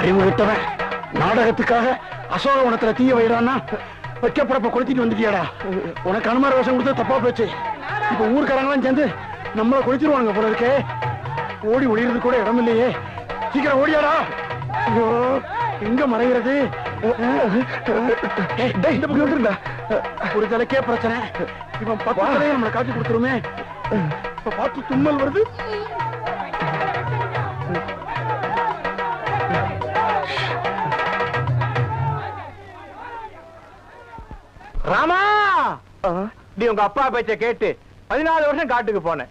அறிவு விட்டவன் நாடகத்துக்காக அசோகவனத்துல தீய வைடான்னா வைக்கப்படப்ப கொளுத்திட்டு வந்துட்டியாடா. உனக்கு அனுமார வருஷம் கொடுத்து தப்பா போச்சு. இப்ப ஊருக்காரங்களாம் சேர்ந்து நம்மளை கொளுத்திடுவானுங்க போல இருக்கே. ஓடி ஒளியறது கூட இடம் இல்லையே. சீக்கிரம் ஓடியாடா. ஐயோ எங்க மறைகிறது இந்த பக்கம் வந்துருங்க. ஒரு தலைக்கே பிரச்சனை. இவன் பக்கத்திலேயே நம்மளை காட்டி கொடுத்துருமே. இப்ப பார்த்து தும்மல் வருது. ராமா! நீ உங்க அப்பா பேச்ச கேட்டு பதினாலு வருஷம் காட்டுக்கு போனேன்.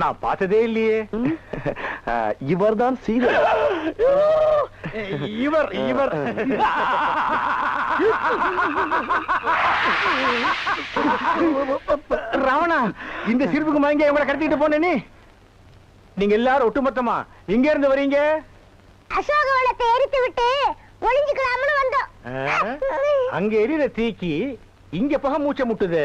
நான் பார்த்ததே இல்லையே. இவர் தான் சீதை. இவர் இவர். ராவணா இந்த சிரிப்புக்கு மயங்க இவங்களை கடத்திட்டு போனே நீங்க எல்லாரும் ஒட்டுமொத்தமா இங்க இருந்து வரீங்க? அசோகவனத்தை எரித்து விட்டு ஒளிஞ்சுக்கலாம்னு வந்தோம்? அங்க எரியுற தீக்கி இங்க புகை மூச்சை முட்டுது.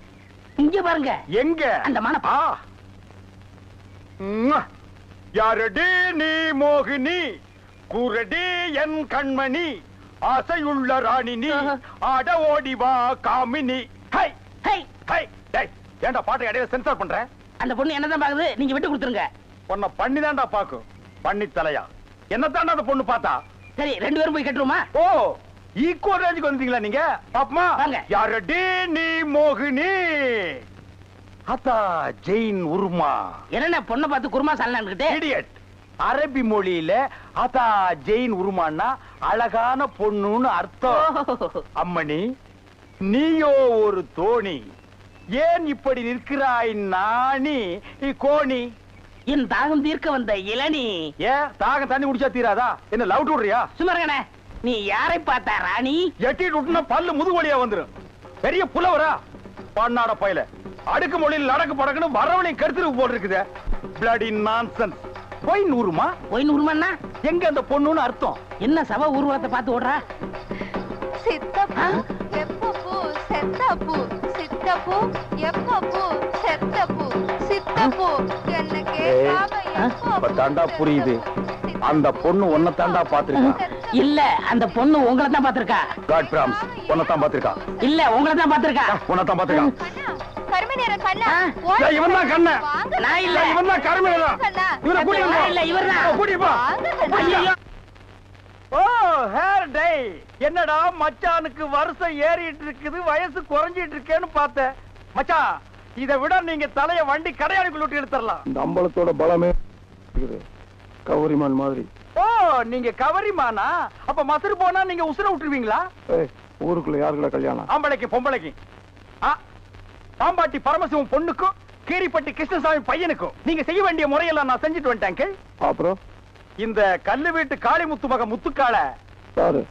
இங்க பாருங்க. எங்க? அந்த மன- ஆ. ம்ம். யாரடி நீ மோகினி? கூரடி என் கண்மணி? ஆசையுள்ள ராணி நீ ஆட ஓடி வா காமினி. ஹை. ஹை. ஹை. டேய் ஏன்டா பாட்டு இடையில சென்சார் பண்ற? அந்த பொண்ணு என்னதான் பாக்குது? நீங்க விட்டு கொடுத்துருங்க. உன்னை பண்ணி தான்டா பாக்கும். பண்ணி தலையா என்னத்தாண்டா அந்த பொண்ணு பார்த்தா? சரி ரெண்டு பேரும் போய் கட்டுருமா ஓ ஈக்குவல் ரேஞ்சுக்கு வந்துட்டீங்களா நீங்க? பாப்பமா. யாரடி நீ மோகினி. அத்தா ஜெயின் உருமா. என்னென்ன பொண்ணை பார்த்து குருமா சாலான்னுகிட்டே இடியட் அரபி மொழியில அதா ஜெயின் உருமான்னா அழகான பொண்ணுன்னு அர்த்தம். அம்மணி நீயோ ஒரு தோணி. ஏன் இப்படி நிற்கிறாய் நாணி? கோணி. என் தாகம் தீர்க்க வந்த இளநீ. ஏன்? தாகம் தண்ணி குடிச்சா தீராதா? என்ன லவ் விடுறியா? சுமரகனே நீ யாரை பார்த்தா ராணி? எட்டிட்டு விட்டுனா பல்லு முதுகு வழியா வந்துரும். பெரிய புலவரா? பண்ணாட பையல. அடுக்கு மொழியில் நடக்கு படக்குன்னு வரவழையும் கருத்துருக்கு போட்டு இருக்குது பிளடி நான்சன்ஸ் போய் நூறுமா? போய் நூறுமாண்ணா எங்க அந்த பொண்ணுன்னு அர்த்தம்? என்ன சவ ஊர்வலத்தை பார்த்து ஓடுறா? சித்தப்பு எப்பப்பு செத்தப்பு. சித்தப்பு எப்பப்பு செத்தப்பு. சித்தப்பு என்ன கேட்காம புரியுது. அந்த பொண்ணு உன்னை தாண்டா பாத்திருக்கா இல்ல அந்த பொண்ணு உங்களை தான் பாத்திருக்கா காட் பிராம்ஸ் உன்னை தான் பாத்திருக்கா இல்ல உங்களை தான் பாத்திருக்கா உன்னை தான் பாத்திருக்கா கண்ணா கருமை நிற கண்ணா ஆ. ஓடி ஏய், இவன் தான் கண்ணன். வாங்க நான் இல்ல. இவன் தான் கருமையா கண்ணா. இவனை கூட்டிட்டு நான் போ. இல்ல, இவர்தான். கூட்டிட்டு போ வாங்க கண்ணா. ஐயோ ஓ ஹேர் டை டேய் என்னடா மச்சானுக்கு வருஷம் ஏறிட்டு இருக்குது வயசு குறைஞ்சிட்டு இருக்கேன்னு பார்த்தேன். மச்சான் இதை விட நீங்க தலைய வண்டி கடையாளுக்குள்ள விட்டு எடுத்துடலாம் இந்த அம்பலத்தோட பலமே இருக்குது. கௌரிமான் மாதிரி. ஓ நீங்க கவரிமானா? அப்ப மசரு போனா நீங்க உசுர விட்டுருவீங்களா? ஊருக்குள்ள யாருக்குள்ள கல்யாணம்? ஆம்பளைக்கு பொம்பளைக்கு. பாம்பாட்டி பரமசிவம் பொண்ணுக்கும் கீரிப்பட்டி கிருஷ்ணசாமி பையனுக்கும். நீங்க செய்ய வேண்டிய முறையெல்லாம் நான் செஞ்சுட்டு வந்துட்டேன். அப்புறம்? இந்த கல்லு வீட்டு காளிமுத்து மக முத்துக்கால. யாரு?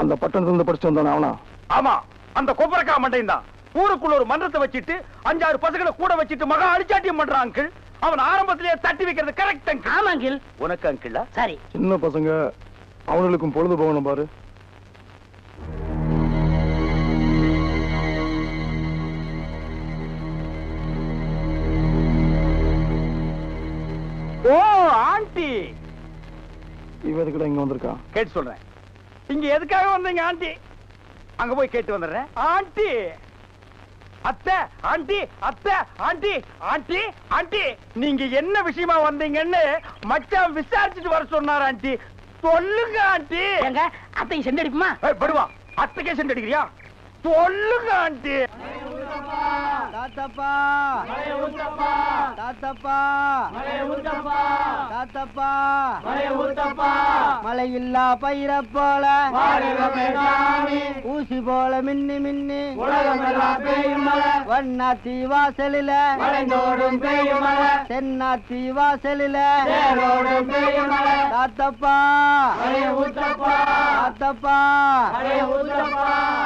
அந்த பட்டணத்துல இருந்து படிச்சு வந்தானே அவனா? ஆமா அந்த கொப்பரக்கா மண்டையும் தான் ஊருக்குள்ள ஒரு மன்றத்தை வச்சிட்டு அஞ்சாறு பசங்களை கூட வச்சிட்டு மகா அடிச்சாட்டியம் பண்றான் அங்கிள். அவன் ஆரம்பத்திலேயே தட்டி வைக்கிறது கரெக்ட் அங்கிள் ஆமா அங்கிள் உனக்கு அங்கிள் சரி. சின்ன பசங்க அவங்களுக்கும் பொழுது போகணும் பாரு. ஓ ஆண்டி. இவ எதுக்குடா இங்க வந்திருக்கான் கேட்டு சொல்றேன். இங்க எதுக்காக வந்தீங்க ஆண்டி? அங்க போய் கேட்டு வந்துடுறேன். ஆண்டி. அத்தை ஆண்டி அத்தை ஆண்டி ஆண்டி ஆண்டி நீங்க என்ன விஷயமா வந்தீங்கன்னு மச்சான் விசாரிச்சுட்டு வர சொன்னார் ஆண்டி. சொல்லுங்க ஆண்டி. எங்க அத்தையும் செண்டு ஏய், படுவா. அத்தைக்கே சென்று அடிக்கிறியா? சொல்லுங்க ஆண்டி. தாத்தப்பா. தாத்தப்பா. மழை இல்லா பயிர போல. ஊசி போல மின்னி மின்னி. வண்ணாத்தி வாசலில. தென்னாத்தி வாசலில. தாத்தப்பா. தாத்தப்பா.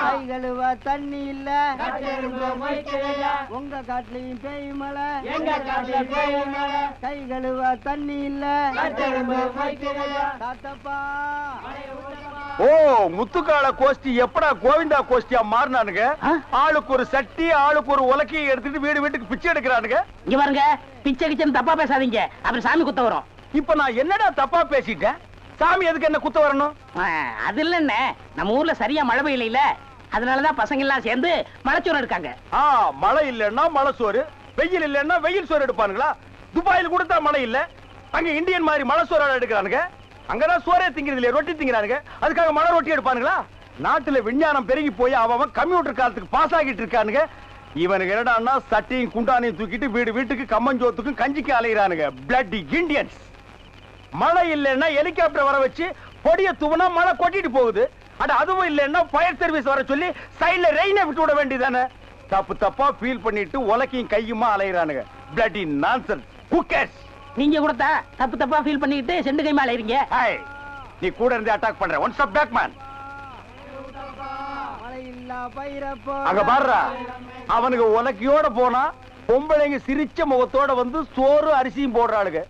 கை கழுவ தண்ணி இல்ல. உங்க காட்டுலயும் பேய் மழை. கை கழுவ தண்ணி இல்ல. ஓ முத்துக்கால கோஷ்டி எப்படா கோவிந்தா கோஷ்டியா மாறினானுங்க? ஆளுக்கு ஒரு சட்டி ஆளுக்கு ஒரு உலக்கையை எடுத்துட்டு வீடு வீட்டுக்கு பிச்சை எடுக்கிறானுங்க. இங்க பாருங்க பிச்சை கிச்சன் தப்பா பேசாதீங்க. அப்புறம் சாமி குத்த வரும். இப்ப நான் என்னடா தப்பா பேசிட்டேன்? சாமி எதுக்கு என்ன குத்த வரணும்? அது இல்லன்னு நம்ம ஊர்ல சரியா மழை பெய்யல அதனாலதான் பசங்க எல்லாம் சேர்ந்து மலைச்சோறு இருக்காங்க ஆ மழை இல்லைன்னா மழை சோறு வெயில் இல்லைன்னா வெயில் சோறு எடுப்பானுங்களா? துபாயில் கொடுத்தா மழை இல்ல. அங்க இந்தியன் மாதிரி மழை சோறு எடுக்கிறானுங்க. அங்கதான் சோறே திங்கிறது இல்லையா ரொட்டி திங்கிறானுங்க. அதுக்காக மழை ரொட்டி எடுப்பானுங்களா? நாட்டுல விஞ்ஞானம் பெருகி போய் அவன் அவன் கம்ப்யூட்டர் காலத்துக்கு பாஸ் ஆகிட்டு இருக்கானுங்க. இவனுக்கு என்னடான்னா சட்டையும் குண்டானையும் தூக்கிட்டு வீடு வீட்டுக்கு கம்மஞ்சோத்துக்கும் கஞ்சிக்கு அலைகிறானுங்க பிளட் இண்டியன்ஸ் மழை இல்லைன்னா ஹெலிகாப்டர் வர வச்சு பொடிய தூவனா மழை கொட்டிட்டு போகுது. அட அதுவும் இல்லைன்னா ஃபயர் சர்வீஸ் வர சொல்லி சைட்ல ரெயினை விட்டு விட வேண்டியதானே தப்பு தப்பா ஃபீல் பண்ணிட்டு உலக்கையும் கையுமா அலைகிறானுங்க பிளட்டி நான்சன் குக்கர்ஸ் நீங்க கொடுத்தா தப்பு தப்பா ஃபீல் பண்ணிக்கிட்டு செண்டு கை மேல இருங்க ஹாய். நீ கூட இருந்து அட்டாக் பண்ற. ஒன் ஸ்டாப் பேக் மேன் அங்க பாருடா. அவனுக்கு உலக்கையோட போனா பொம்பளைங்க சிரிச்ச முகத்தோட வந்து சோறு அரிசியும் போடுறாளுங்க.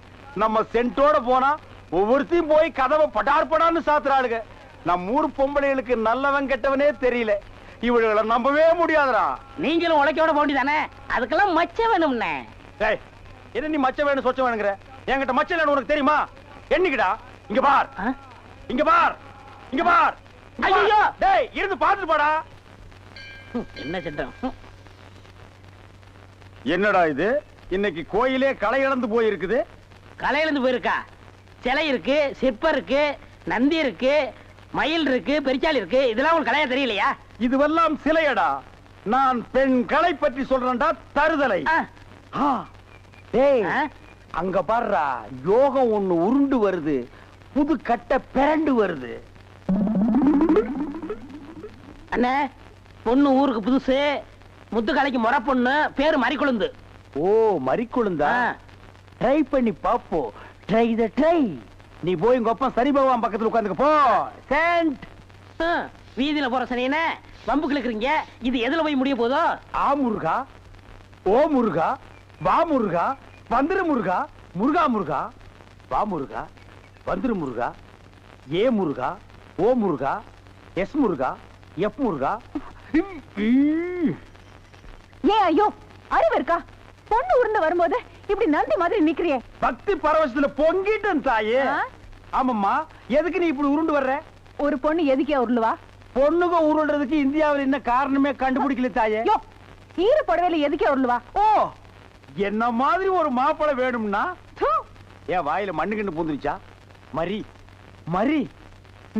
நம்ம சென்ட்டோட போனா ஒவ்வொருத்தையும் போய் கதவை படார் படான்னு சாத்துறாளுங்க. நம்ம ஊர் பொம்பளைகளுக்கு நல்லவன் கெட்டவனே தெரியல. இவளுகளை நம்பவே முடியாதுடா. நீங்களும் உழைக்கோட போண்டிதானே அதுக்கெல்லாம் மச்சம் வேணும்னே. என்ன நீ மச்ச வேணும் சொச்ச வேணுங்கிற? என்கிட்ட மச்ச இல்லைன்னு உனக்கு தெரியுமா? என்னைக்குடா? இங்க பார்? இங்க பார். இங்க பார். ஐயையோ! டேய் இருந்து பாத்துட்டு போடா. என்ன சட்டம். என்னடா இது? இன்னைக்கு கோயிலே களை இழந்து போயிருக்குது. கலையிலிருந்து போயிருக்கா? சிலை இருக்கு சிற்பம் இருக்கு நந்தி இருக்கு மயில் இருக்கு பெரிச்சாலி இருக்கு. இதெல்லாம் உங்களுக்கு கலையா தெரியலையா? இதுவெல்லாம் சிலையடா. நான் பெண் கலை பற்றி சொல்றேன்டா தருதலை. டேய்? அங்க பாருடா யோகம் ஒண்ணு உருண்டு வருது. புது கட்டை பிறண்டு வருது. அண்ணே பொண்ணு ஊருக்கு புதுசு. முத்துக்கலைக்கு முறை பொண்ணு பேரு மறிக்குழுந்து. ஓ மறிக்குழுந்தா. ட்ரை பண்ணி பாப்போம் ட்ரை த ட்ரை நீ போய் உங்க அப்பா சரி பகவான் பக்கத்துல உட்காந்துக்க போ. சென்ட் வீதியில போற சனியனே வம்பு கிழக்குறீங்க இது எதுல போய் முடிய போதோ? ஆ முருகா. ஓ முருகா. வா முருகா வந்துரு முருகா முருகா முருகா. வா முருகா வந்துரு முருகா. ஏ முருகா ஓ முருகா எஸ் முருகா எஃப் முருகா. ஏன் ஐயோ அறிவு இருக்கா? பொண்ணு உருண்டு வரும்போது இப்படி நந்தி மாதிரி நிக்கிறியே. பக்தி பரவசத்துல பொங்கிட்டேன் தாயே? ஆமாம்மா எதுக்கு நீ இப்படி உருண்டு வர்ற? ஒரு பொண்ணு எதுக்கே உருளுவா பொண்ணுங்க உருள்றதுக்கு இந்தியாவில் என்ன காரணமே கண்டுபிடிக்கல தாயே. ஈர புடவையில எதுக்கே உருளுவா ஓ என்ன மாதிரி ஒரு மாப்பிளை வேணும்னா? ஏன் வாயில மண்ணு கிண்ணு பூந்துருச்சா? மரி மரி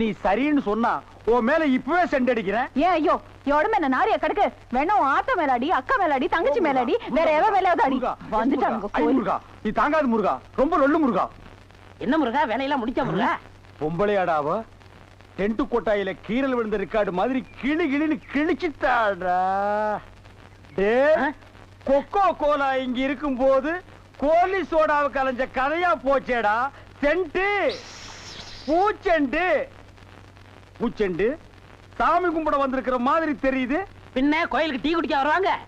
நீ சரின்னு சொன்னா உன் மேல இப்பவே சென்ட் அடிக்கிறேன். ஏன் ஐயோ எவ்வளவு என்ன நாரிய கடுக்கு. வேணா உன் ஆத்தா மேலாடி அக்கா மேலாடி தங்கச்சி மேலாடி வேற எவ மேலாவது அடி முருகா, வந்துட்டாங்க ஐ முருகா நீ தாங்காது முருகா. ரொம்ப லொல்லு முருகா. என்ன முருகா? வேலையெல்லாம் முடிச்ச முருகா? பொம்பளையாடாவ டென்ட் கொட்டாயில கீரல் விழுந்த ரெக்கார்டு மாதிரி கிளி கிளின்னு கிழிச்சிட்டாடா? கொக்கோ கோலா இங்க இருக்கும் போது கோலி சோடாவை கலைஞ்ச கதையா போச்சேடா. சென்ட்டு பூச்செண்டு. பூச்செண்டு. சாமி கும்பிட வந்திருக்கிற மாதிரி தெரியுது. பின்ன கோயிலுக்கு டீ குடிக்க வருவாங்க.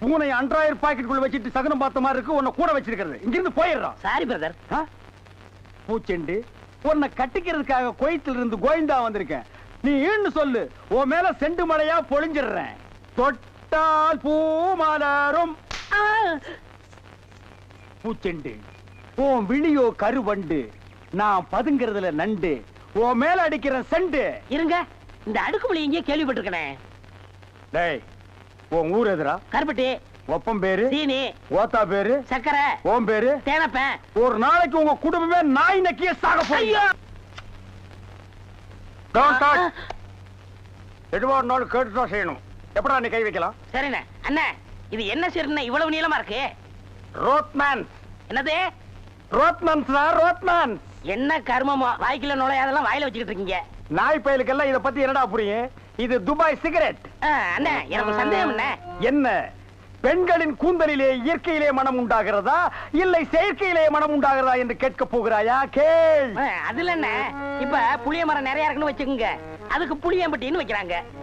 பூனை அன்றாயிரம் பாக்கெட்டுக்குள்ள வச்சுட்டு சகனம் பார்த்த மாதிரி இருக்கு. உன்னை கூட வச்சிருக்கிறது. இங்கிருந்து போயிடுறான் சாரி பிரதர்? பூச்செண்டு. உன்னை கட்டிக்கிறதுக்காக கோயத்துல இருந்து கோயந்தா வந்திருக்கேன். நீ ஈன்னு சொல்லு. உன் மேல செண்டு மழையா பொழிஞ்சிடுறேன். தொட்டால் பூ மலரும். பூச்செண்டு. உன் விழியோ கருவண்டு. நான் பதுங்கிறதுல நண்டு. உன் மேல அடிக்கிற செண்டு. இருங்க. இந்த அடுக்குமொழி எங்கேயோ கேள்விப்பட்டிருக்கனே. டேய் உன் ஊர் எதுரா? கருப்பட்டி. ஒப்பம் பேரு? சீனி. ஓத்தா பேரு? சக்கரை ஓம் பேரு? தேனப்பேன் ஒரு நாளைக்கு உங்க குடும்பமே நாய் நக்கிய சாக போறீங்க Don't touch. எதுவா இருந்தாலும் கேட்டு தான் செய்யணும். எப்படா நீ கை வைக்கலாம்? சரிண்ணே. அண்ணே இது என்ன சரிண்ணே இவ்வளவு நீளமா இருக்கு? ரோத்மேன் என்னது? ரோத்மன்ஸ் ரோத்மேன் என்ன கர்மமோ? வாய்க்குள்ள நுழையாதெல்லாம் வாயில வச்சுக்கிட்டு இருக்கீங்க. நாய் பயலுக்கெல்லாம் இத பத்தி என்னடா புரியும்? இது துபாய் சிகரெட். அண்ணே எனக்கு சந்தேகம் என்ன என்ன? பெண்களின் கூந்தலிலே இயற்கையிலே மனம் உண்டாகிறதா? இல்லை செயற்கையிலே மனம் உண்டாகிறதா என்று கேட்க போகிறாயா? கேள். அதுல என்ன இப்ப புளிய மரம் நிறைய இருக்குன்னு வச்சுக்கோங்க. அதுக்கு புளியம்பட்டின்னு வைக்கிறாங்க.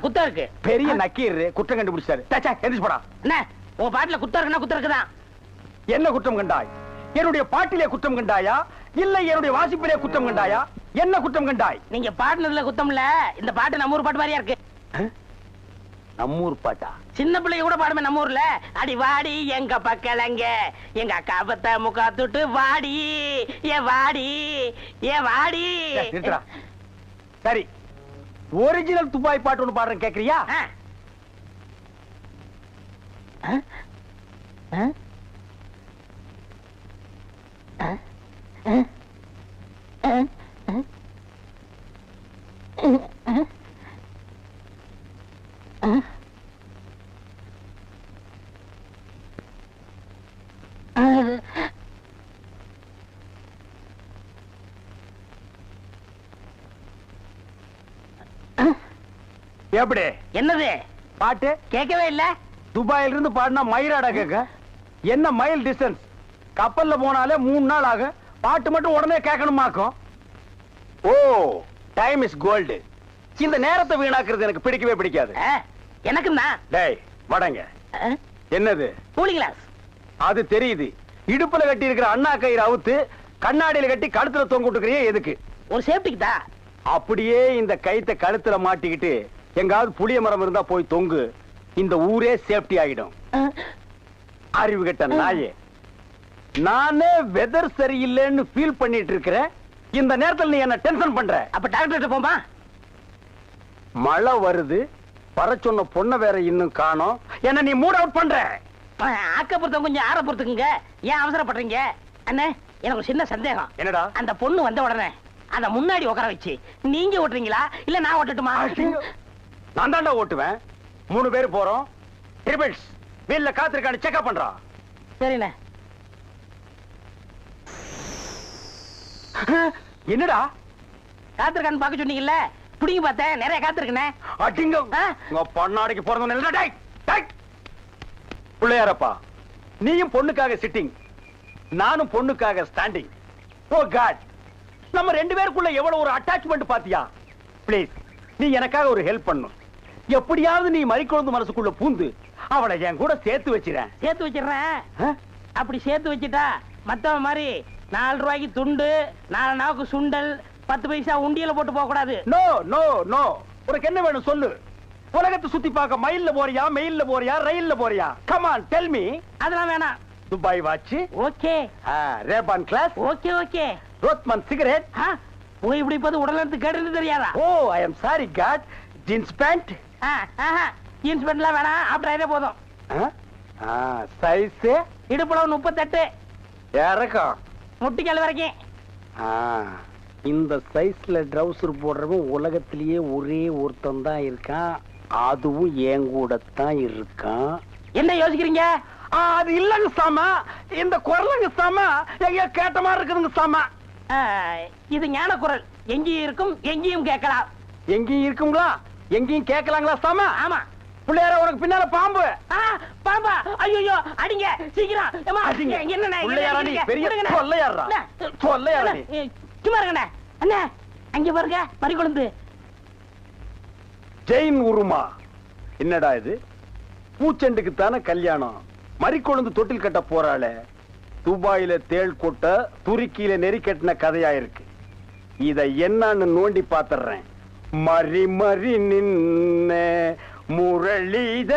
குத்தா இருக்கு. பெரிய என்ன? குற்றம் கண்டாய்? என்னுடைய பாட்டிலே குற்றம் கண்டாயா? இல்லை என்னுடைய வாசிப்பிலே குற்றம் கண்டாயா? என்ன குற்றம் கண்டாய்? நீங்க பாடினதுல குத்தம் இந்த பாட்டு நம்ம ஊர் பாட்டு மாதிரியா இருக்கு. நம்மூர் பாட்டா? சின்ன பிள்ளைங்க கூட பாடுமே நம்ம ஊர்ல. அடி வாடி எங்க பக்கலங்க. எங்க அக்கா பத்த முக்கா தொட்டு வாடி ஏ வாடி ஏ வாடி. சரி ஒரிஜினல் துப்பாய் பாட்டு ஒண்ணு பாடுறேன் கேக்குறியா? ஆ. எப்படி? என்னது? பாட்டு? கேட்கவே இல்ல. துபாயில இருந்து பாடினா மயிராடா கேட்க? என்ன மைல் டிஸ்டன்ஸ் கப்பல்ல போனாலே மூணு நாள் ஆகும். பாட்டு மட்டும் உடனே கேட்கணுமாக்கும் ஓ டைம் இஸ் கோல்டு இந்த நேரத்தை வீணாக்குறது எனக்கு பிடிக்கவே பிடிக்காது. ஆ, எனக்கும் தான் டேய் வடங்க. என்னது? Cooling glass. அது தெரியுது. இடுப்புல கட்டி இருக்கிற அண்ணா கயிறு அவுத்து கண்ணாடியில கட்டி கழுத்துல தொங்க விட்டுக்கிறியே எதுக்கு? ஒரு சேஃப்டிக்கு தான் அப்படியே இந்த கயித்தை கழுத்துல மாட்டிக்கிட்டு எங்காவது புளிய மரம் இருந்தா போய் தொங்கு. இந்த ஊரே சேஃப்டி ஆகிடும் அறிவு கெட்ட நாயே. நானே வெதர் சரியில்லைன்னு ஃபீல் பண்ணிட்டு இருக்கிறேன் இந்த நேரத்துல நீ என்ன டென்ஷன் பண்ற. அப்ப டாக்டர் போமா மழை வருது. வர சொன்ன பொண்ணை வேற இன்னும் காணோம். என்ன நீ மூட் அவுட் பண்ற. ஆக்க பொறுத்தவங்க கொஞ்சம் ஆற பொறுத்துக்குங்க. ஏன் அவசரப்படுறீங்க? அண்ணே எனக்கு ஒரு சின்ன சந்தேகம். என்னடா? அந்த பொண்ணு வந்த உடனே அத முன்னாடி உட்கார வச்சு நீங்க ஓட்டுறீங்களா? இல்ல நான் ஓட்டட்டுமா? நான் தாண்டா ஓட்டுவேன். மூணு பேர் போறோம். ட்ரிபிள்ஸ் வீல்ல காத்திருக்கான்னு செக்அப் பண்றான் சரிண்ணே. என்னடா? காத்திருக்கான்னு பார்க்க சொன்னீங்கல்ல? புடிங்க பார்த்தேன். நிறைய காத்திருக்கனே அடிங்க? உங்க பொண்ணாடிக்கு பிறந்த பிள்ளையாரப்பா நீயும் பொண்ணுக்காக சிட்டிங் நானும் பொண்ணுக்காக ஸ்டாண்டிங் ஓ காட் நம்ம ரெண்டு பேருக்குள்ள எவ்வளவு ஒரு அட்டாச்மெண்ட் பாத்தியா? ப்ளீஸ் நீ எனக்காக ஒரு ஹெல்ப் பண்ணும் எப்படியாவது நீ மறிக்குழந்து மனசுக்குள்ள பூந்து அவளை என் கூட சேர்த்து வச்சிரேன் சேர்த்து வச்சிடுறேன்? அப்படி சேர்த்து வச்சுட்டா மத்தவன் மாதிரி நாலு ரூபாய்க்கு துண்டு நாலு நாவுக்கு சுண்டல் பத்து பைசா உண்டியல போட்டு போக கூடாது நோ நோ நோ உனக்கு என்ன வேணும் சொல்லு. உலகத்தை சுத்தி பார்க்க மயில்ல போறியா மெயில்ல போறியா ரயில்ல போறியா? கமான் டெல் மீ அதெல்லாம் வேணாம். Dubai watch okay. Ray Ban glass okay okay. Rothmans cigarette போய் இப்படி இப்போது உடல் கேட்டு தெரியாதா? ஓ I am sorry God jeans pant jeans பேண்ட்லாம் வேணாம். அப்படியே போதும். சைஸ் இடுப்புல முப்பத்தெட்டு. இறக்கம். முட்டிக்கால் வரைக்கும். இந்த சைஸ்ல ட்ரவுசர் போடுறவன் உலகத்திலேயே ஒரே ஒருத்தன் தான் இருக்கான். அதுவும் என் கூட தான் இருக்கான். என்ன யோசிக்கிறீங்க? அது இல்லங்க சாமா. இந்த குரலுங்க சாமா எங்கேயோ கேட்ட மாதிரி இருக்குதுங்க சாமா. இது ஞான குரல். எங்கேயும் இருக்கும் எங்கேயும் கேட்கலாம். எங்கேயும் இருக்குங்களா? எங்கேயும் கேட்கலாங்களா சாமா? ஆமா. பிள்ளையார உனக்கு பின்னால பாம்பு. ஆ, பாப்பா ஐயோ அடிங்க சீக்கிரம். அடிங்க. என்ன பிள்ளையாரா நீ? பெரிய நீ. அண்ணே, சும்மா இருங்கண்ணே. அண்ணே அங்க பாருங்க மறிக்குழந்து ஜெயின் உருமா. என்னடா இது? பூச்செண்டுக்கு தானே கல்யாணம். மறிக்கொழுந்து தொட்டில் கட்ட போறாளே. துபாயில தேள் கொட்ட துருக்கியில நெறி கட்டின கதையா இருக்கு இத என்னன்னு நோண்டி பாத்துறேன். மறி மறி நின்ன முரளித.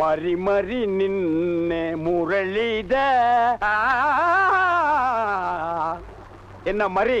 மறி மறி நின்ன முரளித என்ன மறி?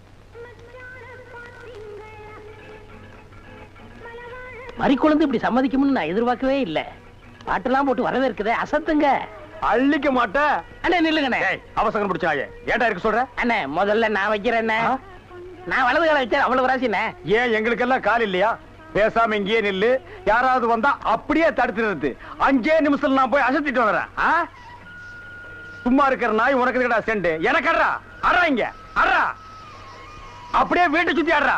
மறிக்குழந்து இப்படி சம்மதிக்கும்னு நான் எதிர்பார்க்கவே இல்ல. பாட்டெல்லாம் போட்டு வரவேற்குதே அசத்துங்க. அள்ளிக்க மாட்டேன் அண்ணே நில்லுங்கண்ணே. அவசரம் பிடிச்சாயே ஏன்டா இருக்க சொல்ற? அண்ணே முதல்ல நான் வைக்கிறேண்ணே? நான் வலது கால வச்சேன் அவ்வளவு ராசிண்ணே ஏன் எங்களுக்கெல்லாம் கால் இல்லையா? பேசாம இங்கேயே நில்லு. யாராவது வந்தா அப்படியே தடுத்து நிறுத்து. அஞ்சே நிமிஷத்துல நான் போய் அசத்திட்டு வந்துடுறேன் ஆ? சும்மா இருக்கிற நாய் உனக்கு இருக்கடா செண்டு? எனக்கு அட்றா. அட்றா இங்க. அட்றா. அப்படியே வீட்டை சுத்தி ஆடுறா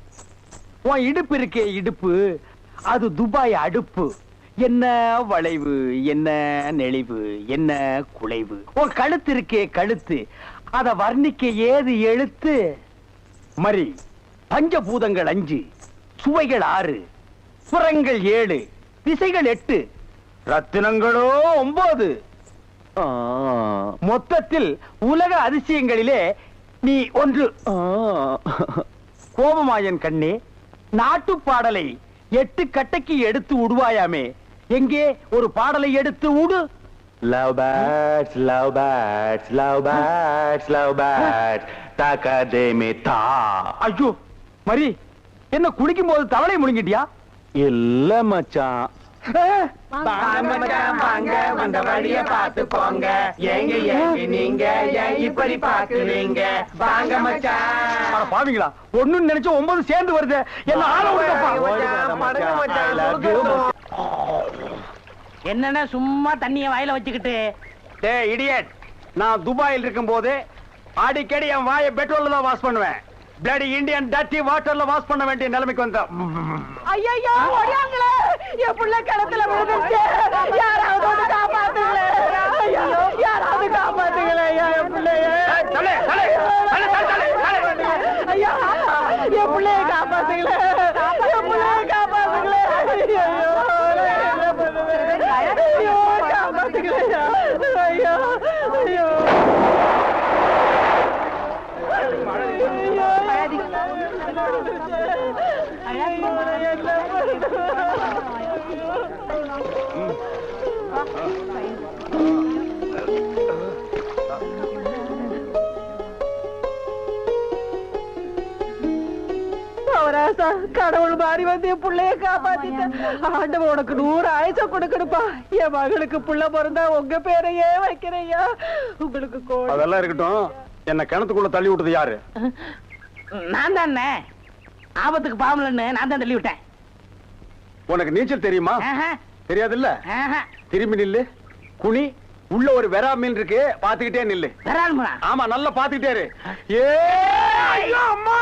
உன் இடுப்பு இருக்கே இடுப்பு. அது துபாய் அடுப்பு. என்ன வளைவு என்ன நெளிவு என்ன குலைவு? உன் கழுத்து இருக்கே கழுத்து. அத வர்ணிக்க ஏது எழுத்து? மரி பஞ்சபூதங்கள் அஞ்சு சுவைகள் ஆறு புறங்கள் ஏழு திசைகள் எட்டு ரத்தினங்களோ ஒன்பது ஆ, மொத்தத்தில் உலக அதிசயங்களிலே நீ ஒன்று. கோபமாயன் கண்ணே நாட்டு பாடலை எட்டு கட்டைக்கு எடுத்து உடுவாயாமே. எங்கே? ஒரு பாடலை எடுத்து உடு. Love birds, love birds, love birds, love birds. Takademita. ஐயோ மரி என்ன குளிக்கும் போது தவளை முழுங்கிட்டியா? இல்ல மச்சான். வந்த வழிய பார்த்து போங்க. ஏங்க ஏங்க நீங்க ஏன் இப்படி பாக்குறீங்க வாங்க மச்சான். பாவீங்களா ஒண்ணுன்னு நினைச்சு ஒன்பது சேர்ந்து வருது. என்ன ஆள என்னண்ணே சும்மா தண்ணிய வாயில வச்சுக்கிட்டு? டேய் இடியட் நான் துபாயில் இருக்கும் போது அடிக்கடி என் வாயை பெட்ரோல்ல தான் வாஷ் பண்ணுவேன். பிளடி இந்தியன் டட்டி வாட்டர்ல வாஷ் பண்ண வேண்டிய நிலைமைக்கு வந்தேன். ஐயோ ஓடியாங்களே என் புள்ள கிணத்துல விழுந்துருச்சு யாராவது வந்து காப்பாத்துங்களே யாராவது காப்பாத்துங்களே ஐயா என் பிள்ளைய. ஐயா என் பிள்ளைய காப்பாத்துங்களே என் பிள்ளைய காப்பாத்துங்களே ஐயோ நான் என்ன பண்ணுவேன் ஐயோ காப்பாத்துங்களே ஐயோ ஐயோ அவராசா கடவுள் மாறி வந்து என் புள்ளைய காப்பாத்திட்டேன் ஆண்டவன் உனக்கு நூறு ஆயுச கொடுக்கணுப்பா என் மகளுக்கு புள்ள பிறந்தா உங்க பேரையே வைக்கிறையா உங்களுக்கு கோடி அதெல்லாம் இருக்கட்டும். என்ன கிணத்துக்குள்ள தள்ளி விட்டது யாரு? நான் தானே. ஆபத்துக்கு பாவலன்னு நான் தான் தள்ளி விட்டேன். உனக்கு நீச்சல் தெரியுமா? ஆஹா, தெரியாதுல்ல? ஆஹா. திரும்பி நில்லு. குனி உள்ள ஒரு வெறா மீன் இருக்கு. பாத்துக்கிட்டே நில்லு. ஆமா நல்லா பாத்துக்கிட்டே இரு. ஏ ஐயோ அம்மா!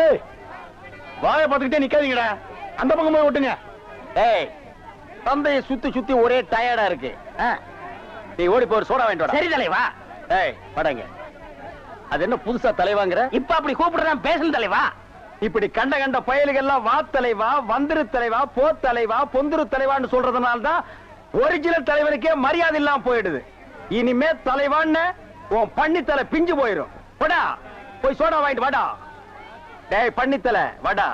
ஏய் வாய பாத்துக்கிட்டே நிக்காதீங்கடா. அந்த பக்கம் போய் விட்டுங்க ஏய் தந்தையை சுத்தி சுத்தி ஒரே டயர்டா இருக்கு. நீ ஓடி போய் ஒரு சோடா வாங்கிட்டு வாடா. சரி தலைவா. ஏய் படங்க. அது என்ன புதுசா தலைவாங்கிற? இப்ப அப்படி கூப்பிடுறான் பேசணும் தலைவா. இப்படி கண்ட கண்ட பயலுகள்லாம் வா தலைவா வந்திரு தலைவா போ தலைவா பொந்துரு தலைவான்னு சொல்றதுனால தான் ஒரிஜினல் தலைவனுக்கே மரியாதை இல்லாம போயிடுது. இனிமே தலைவான்னு உன் பண்ணித்தலை பிஞ்சு போயிரும். போடா போய் சோடா வாங்கிட்டு வாடா. டேய் பண்ணித்தலை வாடா.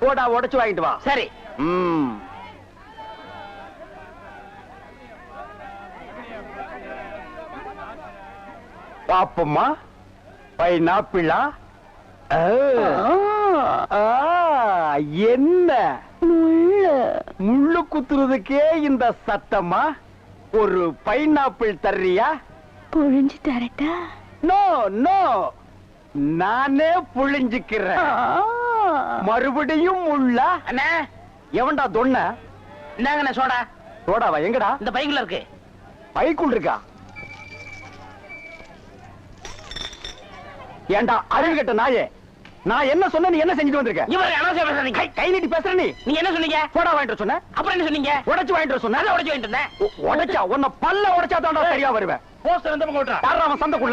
சோடா உடைச்சு வாங்கிட்டு வா. சரி. ம். பாப்பம்மா பைனாப்பிளா? என்ன? முள்ளு. குத்துறதுக்கே இந்த சத்தமா? ஒரு பைனாப்பிள் தர்றியா? புழிஞ்சு தரட்டா? No no. நானே புழிஞ்சுக்கிறேன். மறுபடியும் முள்ள. அண்ணா. எவன்டா தொன்ன? இந்தாங்கண்ணே சோடா. சோடாவா? எங்கடா? இந்த பைக்குள்ள இருக்கு. பைக்குள் இருக்கா? ஏண்டா அறிவு கெட்ட நாயே? நான் என்ன சொன்ன நீ என்ன செஞ்சுட்டு வந்திருக்க? இவர் அனாவசியம் பேசுறீங்க கை நீட்டி பேசுற நீ. நீங்க என்ன சொன்னீங்க? போடா வாங்கிட்டு வர சொன்ன. அப்புறம் என்ன சொன்னீங்க? உடைச்சு வாங்கிட்டு சொன்ன. உடைச்சு வாங்கிட்டு இருந்தேன். உடைச்சா உன்னை பல்ல உடைச்சா தான்டா சரியா வருவேன். போஸ்டர் விட்டுறா. யாரா அவன் சந்தைக்குள்ள?